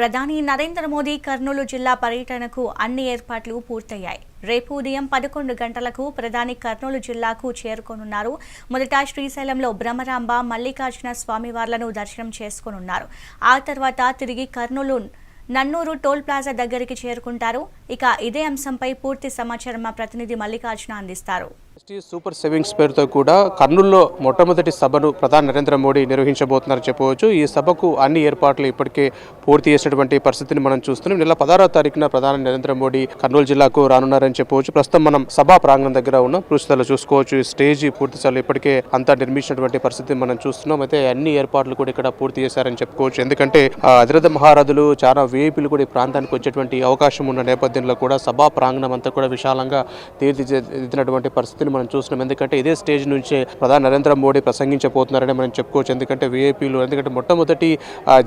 ప్రధాని నరేంద్ర మోదీ కర్నూలు జిల్లా పర్యటనకు అన్ని ఏర్పాట్లు పూర్తయ్యాయి. రేపు ఉదయం పదకొండు గంటలకు ప్రధాని కర్నూలు జిల్లాకు చేరుకోనున్నారు. మొదట శ్రీశైలంలో బ్రహ్మరాంబ మల్లికార్జున స్వామివార్లను దర్శనం చేసుకోనున్నారు. ఆ తర్వాత తిరిగి కర్నూలు నన్నూరు టోల్ ప్లాజా దగ్గరికి చేరుకుంటారు. ఇక ఇదే అంశంపై పూర్తి సమాచారం మా ప్రతినిధి మల్లికార్జున అందిస్తారు. ఎస్టీ సూపర్ సేవింగ్స్ పేరుతో కూడా కర్నూలులో మొట్టమొదటి సభను ప్రధాని నరేంద్ర మోడీ నిర్వహించబోతున్నారని చెప్పవచ్చు. ఈ సభకు అన్ని ఏర్పాట్లు ఇప్పటికే పూర్తి చేసినటువంటి పరిస్థితిని మనం చూస్తున్నాం. నెల పదహారో తారీఖున ప్రధాని నరేంద్ర మోడీ కర్నూలు జిల్లాకు రానున్నారని చెప్పవచ్చు. ప్రస్తుతం మనం సభా ప్రాంగణం దగ్గర ఉన్న. పూర్తిస్థాయిలో చూసుకోవచ్చు. ఈ స్టేజ్ పూర్తిస్థాయిలో ఇప్పటికే అంతా నిర్మించినటువంటి పరిస్థితిని మనం చూస్తున్నాం. అయితే అన్ని ఏర్పాట్లు కూడా ఇక్కడ పూర్తి చేశారని చెప్పుకోవచ్చు. ఎందుకంటే ఆ, అధిరథ మహారథులు చాలా వేపులు కూడా ఈ ప్రాంతానికి వచ్చేటువంటి అవకాశం ఉన్న నేపథ్యంలో కూడా సభా ప్రాంగణం అంతా కూడా విశాలంగా తీర్చిదిద్దినటువంటి పరిస్థితిని మనం మనం చూస్తున్నాం. ఎందుకంటే ఇదే స్టేజ్ నుంచి ప్రధాని నరేంద్ర మోడీ ప్రసంగించబోతున్నారని మనం చెప్పుకోవచ్చు. ఎందుకంటే వీఐపీలు ఎందుకంటే మొట్టమొదటి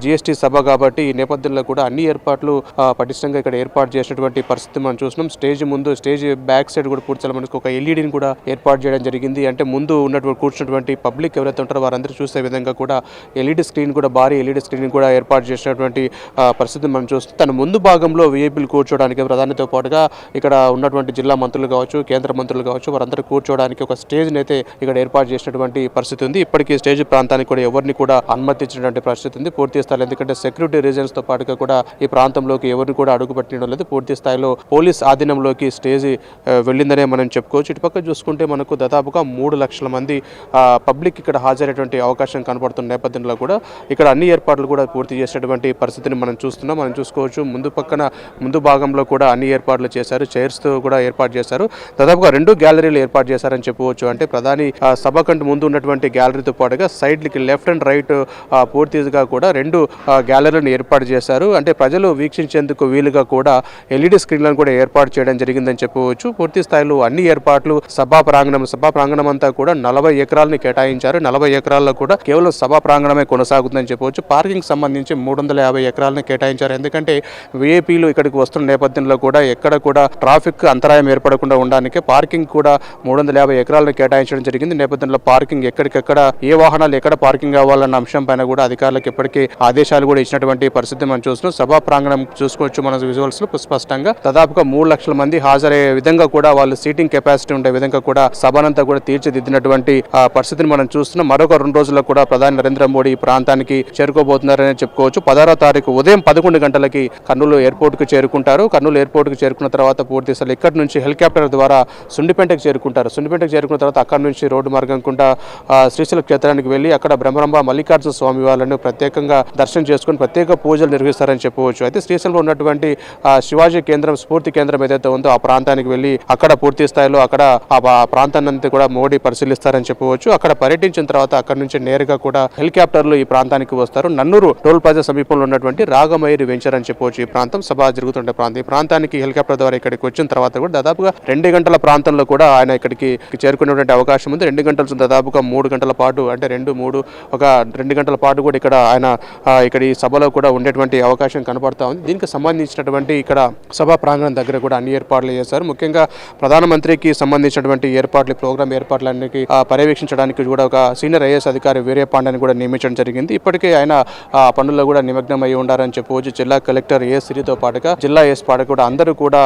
జిఎస్టీ సభ కాబట్టి ఈ నేపథ్యంలో కూడా అన్ని ఏర్పాట్లు పటిష్టంగా ఇక్కడ ఏర్పాటు చేసినటువంటి పరిస్థితి మనం చూస్తున్నాం. స్టేజ్ ముందు స్టేజ్ బ్యాక్ సైడ్ కూడా పూర్తి మనకు ఒక ఎల్ఈడిని కూడా ఏర్పాటు చేయడం జరిగింది. అంటే ముందు ఉన్నటువంటి కూర్చున్నటువంటి పబ్లిక్ ఎవరైతే ఉంటారో వారందరూ చూసే విధంగా కూడా ఎల్ఈడి స్క్రీన్ కూడా భారీ ఎల్ఈడి స్క్రీన్ కూడా ఏర్పాటు చేసినటువంటి పరిస్థితి మనం చూస్తాం తన ముందు భాగంలో వీఐపీలు కూర్చోవడానికి ప్రధానితో పాటుగా ఇక్కడ ఉన్నటువంటి జిల్లా మంత్రులు కావచ్చు కేంద్ర మంత్రులు కావచ్చు వారందరూ కూర్చోవడానికి ఒక స్టేజ్ని అయితే ఇక్కడ ఏర్పాటు చేసినటువంటి పరిస్థితి ఉంది. ఇప్పటికీ స్టేజ్ ప్రాంతానికి కూడా ఎవరిని కూడా అనుమతించినటువంటి పరిస్థితి ఉంది. పూర్తి స్థాయిలో ఎందుకంటే సెక్యూరిటీ రీజన్స్తో పాటుగా కూడా ఈ ప్రాంతంలోకి ఎవరిని కూడా అడుగుపెట్టడం లేదు. పూర్తి స్థాయిలో పోలీస్ ఆధీనంలోకి స్టేజ్ వెళ్ళిందనే మనం చెప్పుకోవచ్చు. ఇటుపక్క చూసుకుంటే మనకు దాదాపుగా మూడు లక్షల మంది పబ్లిక్ ఇక్కడ హాజరైనటువంటి అవకాశం కనబడుతున్న నేపథ్యంలో కూడా ఇక్కడ అన్ని ఏర్పాట్లు కూడా పూర్తి చేసేటువంటి పరిస్థితిని మనం చూస్తున్నాం. మనం చూసుకోవచ్చు ముందు పక్కన ముందు భాగంలో కూడా అన్ని ఏర్పాట్లు చేశారు. చైర్స్తో కూడా ఏర్పాటు చేశారు. దాదాపుగా రెండు గ్యాలరీలు ఏర్పాటు చేశారని చెప్పవచ్చు. అంటే ప్రధాని ఆ, సభ కంటే ముందు ఉన్నటువంటి గ్యాలరీతో పాటుగా సైడ్లకి లెఫ్ట్ అండ్ రైట్ పూర్తిగా కూడా రెండు గ్యాలరీలను ఏర్పాటు చేశారు. అంటే ప్రజలు వీక్షించేందుకు వీలుగా కూడా ఎల్ఈడి స్క్రీన్లను కూడా ఏర్పాటు చేయడం జరిగిందని చెప్పవచ్చు. పూర్తి స్థాయిలో అన్ని ఏర్పాట్లు సభా ప్రాంగణం సభా ప్రాంగణం అంతా కూడా నలభై ఎకరాలని కేటాయించారు. నలభై ఎకరాల్లో కూడా కేవలం సభా ప్రాంగణమే కొనసాగుతుందని చెప్పవచ్చు. పార్కింగ్ సంబంధించి మూడు వందల యాభై ఎకరాలను కేటాయించారు. ఎందుకంటే విఐపీలు ఇక్కడికి వస్తున్న నేపథ్యంలో కూడా ఎక్కడ కూడా ట్రాఫిక్ అంతరాయం ఏర్పడకుండా ఉండడానికి పార్కింగ్ కూడా మూడు మూడు వందల యాభై ఎకరాలను కేటాయించడం జరిగింది. నేపథ్యంలో పార్కింగ్ ఎక్కడికెక్కడ ఏ వాహనాలు ఎక్కడ పార్కింగ్ అవ్వాలన్న అంశం పైన కూడా అధికారులకు ఇప్పటికీ ఆదేశాలు కూడా ఇచ్చినటువంటి పరిస్థితి మనం చూస్తున్నాం. సభా ప్రాంగణం చూసుకోవచ్చు మన విజువల్స్లో. స్పష్టంగా దాదాపుగా మూడు లక్షల మంది హాజరయ్యే విధంగా కూడా వాళ్ళు సీటింగ్ కెపాసిటీ ఉండే విధంగా కూడా సభనంతా కూడా తీర్చిదిద్దినటువంటి ఆ, పరిస్థితిని మనం చూస్తున్నాం. మరొక రెండు రోజుల్లో కూడా ప్రధాని నరేంద్ర మోడీ ఈ ప్రాంతానికి చేరుకోబోతున్నారని చెప్పుకోవచ్చు. పదహారో తారీఖు ఉదయం పదకొండు గంటలకి కర్నూలు ఎయిర్పోర్ట్కు చేరుకుంటారు. కర్నూలు ఎయిర్పోర్ట్కు చేరుకున్న తర్వాత పూర్తి అసలు ఇక్కడి నుంచి హెలికాప్టర్ ద్వారా సుండిపేటకు చేరుకుంటారు. సున్నిపేటకు చేరుకున్న తర్వాత అక్కడ నుంచి రోడ్డు మార్గం గుండా ఆ, శ్రీశైలం క్షేత్రానికి వెళ్ళి అక్కడ బ్రహ్మరంభ మల్లికార్జున స్వామి వాళ్ళను ప్రత్యేకంగా దర్శనం చేసుకుని ప్రత్యేక పూజలు నిర్వహిస్తారని చెప్పవచ్చు. అయితే శ్రీశైలంలో ఉన్నటువంటి శివాజీ కేంద్రం స్ఫూర్తి కేంద్రం ఏదైతే ఉందో ఆ ప్రాంతానికి వెళ్ళి అక్కడ పూర్తి స్థాయిలో అక్కడ ఆ ప్రాంతాన్ని అంతా కూడా మోడీ పరిశీలిస్తారని చెప్పవచ్చు. అక్కడ పర్యటించిన తర్వాత అక్కడ నుంచి నేరుగా కూడా హెలికాప్టర్లు ఈ ప్రాంతానికి వస్తారు. నన్నూరు టోల్ ప్లాజా సమీపంలో ఉన్నటువంటి రాగమయూరి వెంచర్ అని చెప్పవచ్చు ఈ ప్రాంతం. సభ జరుగుతుండే ప్రాంతం. ఈ ప్రాంతానికి హెలికాప్టర్ ద్వారా ఇక్కడికి వచ్చిన తర్వాత కూడా దాదాపుగా రెండు గంటల ప్రాంతంలో కూడా ఆయన ఇక్కడికి చేరుకునేటువంటి అవకాశం ఉంది. రెండు గంటల దాదాపుగా మూడు గంటల పాటు అంటే రెండు మూడు ఒక రెండు గంటల పాటు కూడా ఇక్కడ ఆయన ఇక్కడ ఈ సభలో కూడా ఉండేటువంటి అవకాశం కనపడతా ఉంది. దీనికి సంబంధించినటువంటి ఇక్కడ సభా ప్రాంగణం దగ్గర కూడా అన్ని ఏర్పాట్లు చేశారు. ముఖ్యంగా ప్రధానమంత్రికి సంబంధించినటువంటి ఏర్పాట్లు ప్రోగ్రామ్ ఏర్పాట్లన్నీ పర్యవేక్షించడానికి కూడా ఒక సీనియర్ ఐఏఎస్ అధికారి వీరే పాండ్యాన్ని కూడా నియమించడం జరిగింది. ఇప్పటికే ఆయన ఆ పనుల్లో కూడా నిమగ్నం అయి ఉండారని చెప్పవచ్చు. జిల్లా కలెక్టర్ ఏ సిరితో పాటుగా జిల్లా ఎస్ పాటు కూడా అందరూ కూడా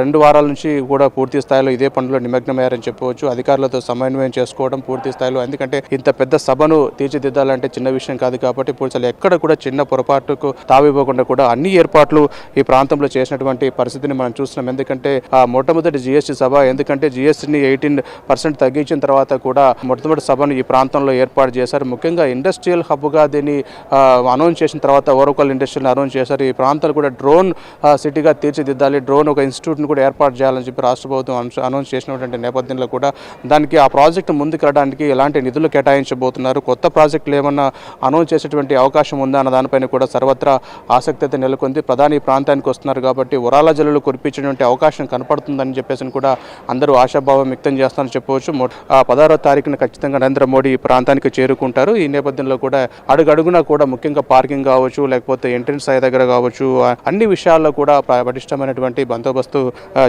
రెండు వారాల నుంచి కూడా పూర్తి స్థాయిలో ఇదే పనుల్లో నిమగ్నమయ్యారని చెప్పవచ్చు. అధికారులతో సమన్వయం చేసుకోవడం పూర్తి స్థాయిలో. ఎందుకంటే ఇంత పెద్ద సభను తీర్చిదిద్దాలంటే చిన్న విషయం కాదు కాబట్టి పూర్తి ఎక్కడ కూడా చిన్న పొరపాటుకు తావివ్వకుండా కూడా అన్ని ఏర్పాట్లు ఈ ప్రాంతంలో చేసినటువంటి పరిస్థితిని మనం చూస్తున్నాం. ఎందుకంటే మొట్టమొదటి జిఎస్టీ సభ ఎందుకంటే జిఎస్టీని ఎయిటీన్ పర్సెంట్ తగ్గించిన తర్వాత కూడా మొట్టమొదటి సభను ఈ ప్రాంతంలో ఏర్పాటు చేశారు. ముఖ్యంగా ఇండస్ట్రియల్ హబ్గా దీన్ని అనౌన్స్ చేసిన తర్వాత ఓరకల్ ఇండస్ట్రీని అనౌన్స్ చేశారు. ఈ ప్రాంతాలు కూడా డ్రోన్ సిటీగా తీర్చిదిద్దాలి. డ్రోన్ ఒక ఇన్స్టిట్యూట్ని కూడా ఏర్పాటు చేయాలని చెప్పి రాష్ట్ర ప్రభుత్వం అనౌన్స్- అనౌన్స్ చేసినటువంటి నేపథ్యంలో కూడా దానికి ఆ ప్రాజెక్టు ముందుకు వెళ్ళడానికి ఎలాంటి నిధులు కేటాయించబోతున్నారు? కొత్త ప్రాజెక్టులు ఏమన్నా అనౌన్స్ చేసేటువంటి అవకాశం ఉందా అన్న దానిపైన కూడా సర్వత్రా ఆసక్తి అయితే నెలకొంది. ప్రధాని ప్రాంతానికి వస్తున్నారు కాబట్టి ఉరాల జల్లులు కురిపించేటువంటి అవకాశం కనపడుతుందని చెప్పేసి కూడా అందరూ ఆశాభావం వ్యక్తం చేస్తారని చెప్పవచ్చు. పదహారో తారీఖున ఖచ్చితంగా నరేంద్ర మోడీ ఈ ప్రాంతానికి చేరుకుంటారు. ఈ నేపథ్యంలో కూడా అడుగడుగునా కూడా ముఖ్యంగా పార్కింగ్ కావచ్చు లేకపోతే ఎంట్రన్స్ అయ్యే దగ్గర కావచ్చు అన్ని విషయాల్లో కూడా పటిష్టమైనటువంటి బందోబస్తు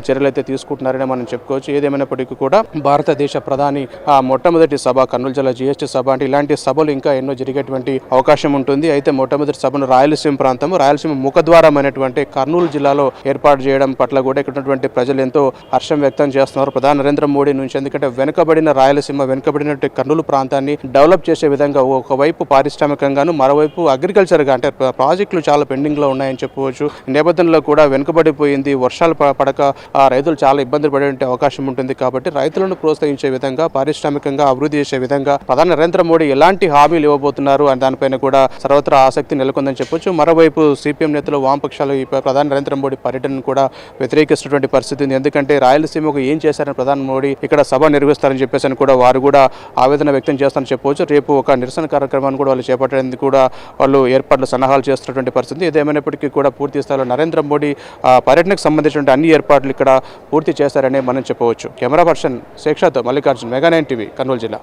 చర్యలు అయితే తీసుకుంటున్నారని మనం చెప్పుకోవచ్చు. ఏదేమైనప్పటికీ కూడా కూడా భారతదేశ ప్రధాని ఆ, మొట్టమొదటి సభ కర్నూలు జిల్లా జిఎస్టీ సభ అంటే ఇలాంటి సభలు ఇంకా ఎన్నో జరిగేటువంటి అవకాశం ఉంటుంది. అయితే మొట్టమొదటి సభను రాయలసీమ ప్రాంతం రాయలసీమ ముఖద్వారం అనేటువంటి కర్నూలు జిల్లాలో ఏర్పాటు చేయడం పట్ల కూడా ఇక్కడ ఉన్నటువంటి ప్రజలు ఎంతో హర్షం వ్యక్తం చేస్తున్నారు. ప్రధాని నరేంద్ర మోడీ నుంచి ఎందుకంటే వెనుకబడిన రాయలసీమ వెనుకబడినటువంటి కర్నూలు ప్రాంతాన్ని డెవలప్ చేసే విధంగా ఒకవైపు పారిశ్రామికంగాను మరోవైపు అగ్రికల్చర్గా అంటే ప్రాజెక్టులు చాలా పెండింగ్లో ఉన్నాయని చెప్పవచ్చు. నేపథ్యంలో కూడా వెనుకబడిపోయింది వర్షాలు పడక ఆ రైతులు చాలా ఇబ్బంది పడే అవకాశం ఉంటుంది కాబట్టి రైతులను ప్రోత్సహించే విధంగా పారిశ్రామికంగా అభివృద్ధి చేసే విధంగా ప్రధాని నరేంద్ర మోడీ ఎలాంటి హామీలు ఇవ్వబోతున్నారు అని దానిపైన కూడా సర్వత్రా ఆసక్తి నెలకొందని చెప్పొచ్చు. మరోవైపు సిపిఎం నేతలు వామపక్షాలు ఈ ప్రధాని నరేంద్ర మోడీ పర్యటనను కూడా వ్యతిరేకిస్తున్నటువంటి పరిస్థితి ఉంది. ఎందుకంటే రాయలసీమకు ఏం చేశారని ప్రధాని మోడీ ఇక్కడ సభ నిర్వహిస్తారని చెప్పేసి అని కూడా వారు కూడా ఆవేదన వ్యక్తం చేస్తారని చెప్పవచ్చు రేపు ఒక నిరసన కార్యక్రమాన్ని కూడా వాళ్ళు చేపట్టడానికి కూడా వాళ్ళు ఏర్పాట్లు సన్నాహాలు చేస్తున్నటువంటి పరిస్థితి ఏదేమైనప్పటికీ కూడా పూర్తి స్థాయిలో నరేంద్ర మోడీ పర్యటనకు సంబంధించిన అన్ని ఏర్పాట్లు ఇక్కడ పూర్తి చేశారని మనం చెప్పవచ్చు. Camera person శేక్షాతో Mallikarjun mega nine TV Kurnool జిల్లా.